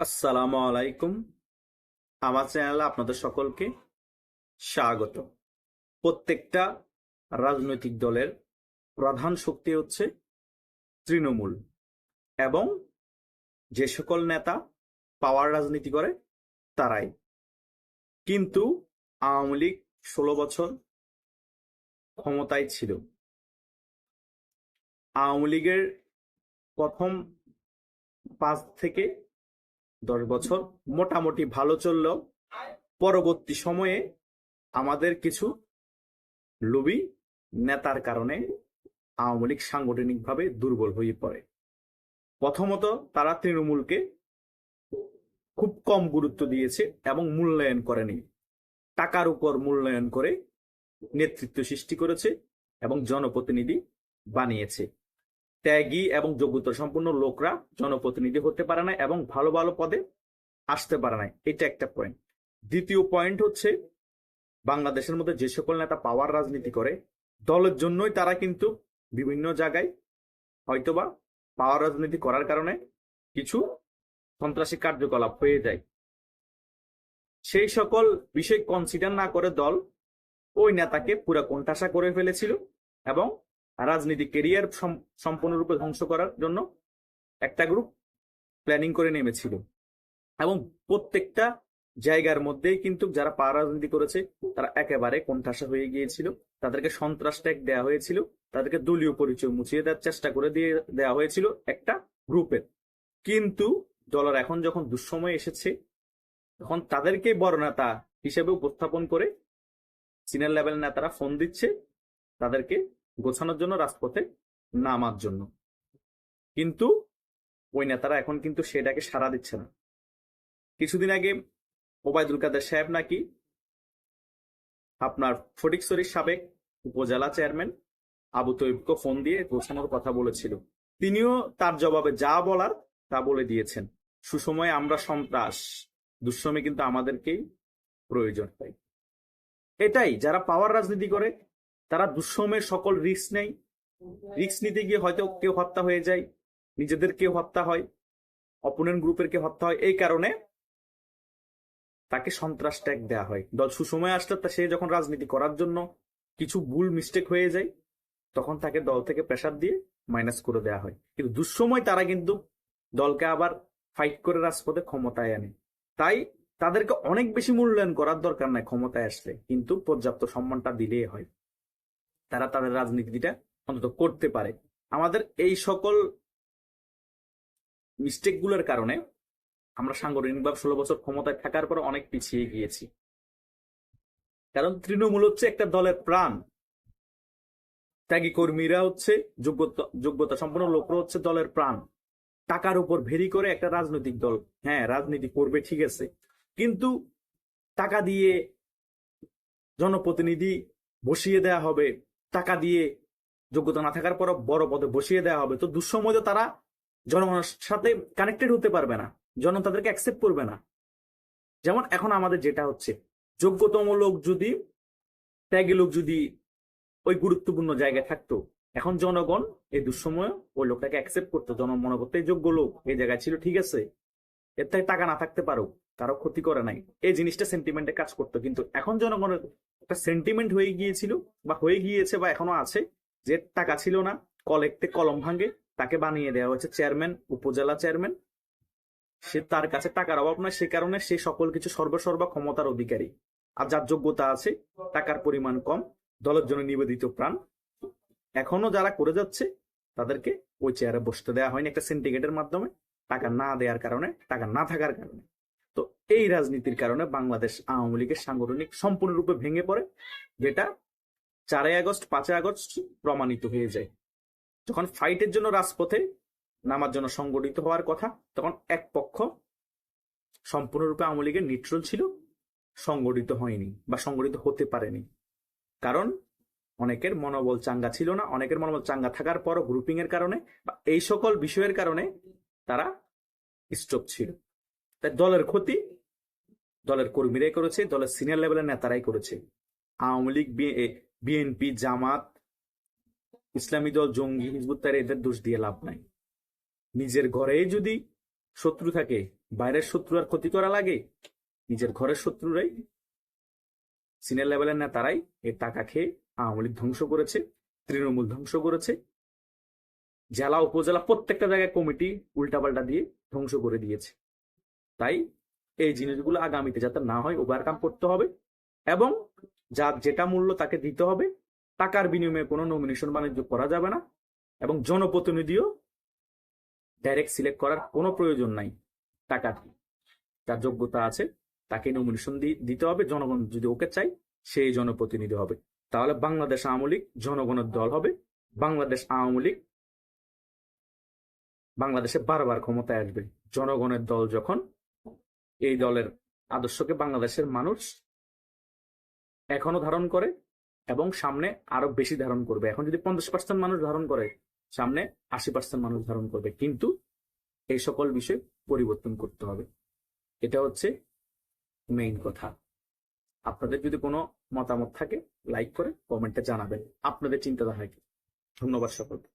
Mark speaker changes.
Speaker 1: আসসালামু আলাইকুম। আমার চ্যানেলে আপনাদের সকলকে স্বাগত। প্রত্যেকটা রাজনৈতিক দলের প্রধান শক্তি হচ্ছে তৃণমূল এবং যে সকল নেতা পাওয়ার রাজনীতি করে, তারাই। কিন্তু আওয়ামী লীগ ষোলো বছর ক্ষমতায় ছিল। আওয়ামী লীগের প্রথম পাঁচ থেকে দশ বছর। মোটামুটি ভালো চললেও পরবর্তী সময়ে আমাদের কিছু লোভী নেতার কারণে আওয়ামী লীগ সাংগঠনিকভাবে দুর্বল হয়ে পড়ে। প্রথমত তারা তৃণমূলকে খুব কম গুরুত্ব দিয়েছে এবং মূল্যায়ন করেনি। টাকার উপর মূল্যায়ন করে নেতৃত্ব সৃষ্টি করেছে এবং জনপ্রতিনিধি বানিয়েছে। ত্যাগী এবং যোগ্যতা সম্পূর্ণ লোকরা জনপ্রতিনিধি হতে পারে না এবং ভালো ভালো পদে আসতে পারে না। এটা একটা পয়েন্ট দ্বিতীয় পয়েন্ট হচ্ছে বাংলাদেশের মধ্যে যে সকল নেতা পাওয়ার রাজনীতি করে, দলের জন্যই তারা কিন্তু বিভিন্ন জায়গায় হয়তোবা পাওয়ার রাজনীতি করার কারণে কিছু সন্ত্রাসী কার্যকলাপ হয়ে যায়। সেই সকল বিষয় কনসিডার না করে দল ওই নেতাকে পুরা কোণঠাসা করে ফেলেছিল এবং রাজনীতি কেরিয়ার সম্পূর্ণরূপে ধ্বংস করার জন্য একটা গ্রুপ প্ল্যানিং করে নেমেছিল। এবং প্রত্যেকটা জায়গার মধ্যেই কিন্তু যারা পা রাজনীতি করেছে, তারা একেবারে কোণঠাসা হয়ে গিয়েছিল। তাদেরকে সন্ত্রাস ট্যাগ দেওয়া হয়েছিল। তাদেরকে দলীয় পরিচয় মুছিয়ে দেওয়ার চেষ্টা করে দিয়ে দেওয়া হয়েছিল একটা গ্রুপের কিন্তু দলের এখন যখন দুঃসময় এসেছে, তখন তাদেরকে বড় নেতা হিসেবে উপস্থাপন করে সিনিয়র লেভেল নেতারা ফোন দিচ্ছে। তাদেরকে গোছানোর জন্য রাজপথে নামার জন্য। কিন্তু ওই নেতারা এখন কিন্তু সেটাকে সাড়া দিচ্ছে না। কিছুদিন আগে ওবায়দুল কাদের সাহেব নাকি আপনার ফটিকছড়ির সাবেক উপজেলা চেয়ারম্যান আবু তৈবকে ফোন দিয়ে গোছানোর কথা বলেছিল। তিনিও তার জবাবে যা বলার তা বলে দিয়েছেন। সুসময়ে আমরা সন্ত্রাস, দুঃসময়ে কিন্তু আমাদেরকেই প্রয়োজন হয়। এটাই, যারা পাওয়ার রাজনীতি করে তারা দুঃসময়ের সকল রিস্ক নেই রিক্স নিতে গিয়ে হয়তো কেউ হত্যা হয়ে যায়, নিজেদের কেউ হত্যা হয় অপোনেন্ট গ্রুপের কেউ হত্যা হয়। এই কারণে তাকে সন্ত্রাস ট্যাগ দেওয়া হয়। দল সুসময় আসলে তা সে যখন রাজনীতি করার জন্য কিছু ভুল মিস্টেক হয়ে যায়, তখন তাকে দল থেকে প্রেশার দিয়ে মাইনাস করে দেওয়া হয়। কিন্তু দুঃসময় তারা কিন্তু দলকে আবার ফাইট করে রাজপথে ক্ষমতায় আনে। তাই তাদেরকে অনেক বেশি মূল্যায়ন করার দরকার নাই ক্ষমতায় আসলে। কিন্তু পর্যাপ্ত সম্মানটা দিলেই হয়। তারা তাদের রাজনীতিটা অন্তত করতে পারে। আমাদের এই সকল মিস্টেকগুলোর কারণে আমরা সাংগঠনিকভাবে ষোলো বছর ক্ষমতায় থাকার পর অনেক পিছিয়ে গিয়েছি। কারণ তৃণমূল হচ্ছে একটা দলের প্রাণ। ত্যাগী কর্মীরা হচ্ছে যোগ্যতা যোগ্যতা সম্পন্ন লোকরা হচ্ছে দলের প্রাণ। টাকার উপর ভেরি করে একটা রাজনৈতিক দল হ্যাঁ রাজনীতি করবে, ঠিক আছে। কিন্তু টাকা দিয়ে জনপ্রতিনিধি বসিয়ে দেয়া হবে টাকা দিয়ে যোগ্যতা না থাকার পর বড় পদে বসিয়ে দেওয়া হবে। তো দুঃসময় তারা জনগণের সাথে কানেক্টেড হতে পারবে না। জন তাদেরকে অ্যাকসেপ্ট করবে না। যেমন এখন আমাদের যেটা হচ্ছে, যোগ্যতম লোক যদি, ত্যাগী লোক যদি ওই গুরুত্বপূর্ণ জায়গায় থাকতো, এখন জনগণ এই দুঃসময় ওই লোকটাকে অ্যাকসেপ্ট করতো। জন মনে করতে যোগ্য লোক, এই জায়গায় ছিল, ঠিক আছে। এর থেকে টাকা না থাকতে পারো কারও ক্ষতি করে নাই। এই জিনিসটা সেন্টিমেন্টে কাজ করতো। কিন্তু এখন জনগণের একটা সেন্টিমেন্ট হয়ে গিয়েছিল বা হয়ে গিয়েছে বা এখনও আছে যে টাকা ছিল না, কলেক্টে কলম ভাঙে, তাকে বানিয়ে দেওয়া হয়েছে চেয়ারম্যান উপজেলা চেয়ারম্যান সে তার কাছে টাকার অভাব নয়, সে কারণে সে সকল কিছু সর্বসর্বা ক্ষমতার অধিকারী। আর যার যোগ্যতা আছে, টাকার পরিমাণ কম, দলের জন্য নিবেদিত প্রাণ। এখনও যারা করে যাচ্ছে, তাদেরকে ওই চেয়ারে বসতে দেওয়া হয়নি একটা সিন্ডিকেটের মাধ্যমে। টাকা না দেওয়ার কারণে, টাকা না থাকার কারণে। এই রাজনীতির কারণে বাংলাদেশ আওয়ামী লীগের সাংগঠনিক সম্পূর্ণরূপে ভেঙে পড়ে, যেটা চারই আগস্ট, পাঁচই আগস্ট প্রমাণিত হয়ে যায়। যখন ফাইটের জন্য রাজপথে নামার জন্য সংগঠিত হওয়ার কথা, তখন এক পক্ষ সম্পূর্ণরূপে আওয়ামী লীগের নিট্রল ছিল, সংগঠিত হয়নি বা সংগঠিত হতে পারেনি। কারণ অনেকের মনোবল চাঙ্গা ছিল না, অনেকের মনোবল চাঙ্গা থাকার পরও গ্রুপিং এর কারণে বা এই সকল বিষয়ের কারণে তারা স্টপ ছিল। তাই দলের ক্ষতি দলের কর্মীরাই করেছে, দলের সিনিয়র লেভেলের নেতারাই করেছে। আওয়ামী লীগ বিএনপি জামাত, ইসলামী দল, জঙ্গি, হিজবুত এদের দোষ দিয়ে লাভ নাই। নিজের ঘরেই যদি শত্রু থাকে, বাইরের শত্রু আর ক্ষতি করা লাগে, নিজের ঘরের শত্রুরাই সিনিয়র লেভেলের নেতারাই এই টাকা খেয়ে আওয়ামী লীগ ধ্বংস করেছে, তৃণমূল ধ্বংস করেছে। জেলা, উপজেলা প্রত্যেকটা জায়গায় কমিটি উল্টাপাল্টা দিয়ে ধ্বংস করে দিয়েছে। তাই এই জিনিসগুলো আগামীতে যাতে না হয় ওভারকাম করতে হবে এবং যার যেটা মূল্য তাকে দিতে হবে, টাকার বিনিময়ে কোনো নমিনেশন বাণিজ্য করা যাবে না এবং জনপ্রতিনিধিও ডাইরেক্ট সিলেক্ট করার কোনো প্রয়োজন নাই টাকা যার যোগ্যতা আছে তাকে নমিনেশন দিতে হবে, জনগণ যদি ওকে চাই সেই জনপ্রতিনিধি হবে। তাহলে বাংলাদেশ আওয়ামী লীগ জনগণের দল হবে। বাংলাদেশ আওয়ামী লীগ বাংলাদেশে বারবার ক্ষমতায় আসবে। জনগণের দল যখন এই দলের আদর্শকে বাংলাদেশের মানুষ এখনও ধারণ করে এবং সামনে আরও বেশি ধারণ করবে। এখন যদি পঞ্চাশ পার্সেন্ট মানুষ ধারণ করে, সামনে আশি পার্সেন্ট মানুষ ধারণ করবে। কিন্তু এই সকল বিষয় পরিবর্তন করতে হবে। এটা হচ্ছে মেইন কথা। আপনাদের যদি কোনো মতামত থাকে লাইক করে কমেন্টে জানাবেন। আপনাদের চিন্তাধারা কি? ধন্যবাদ সকলকে।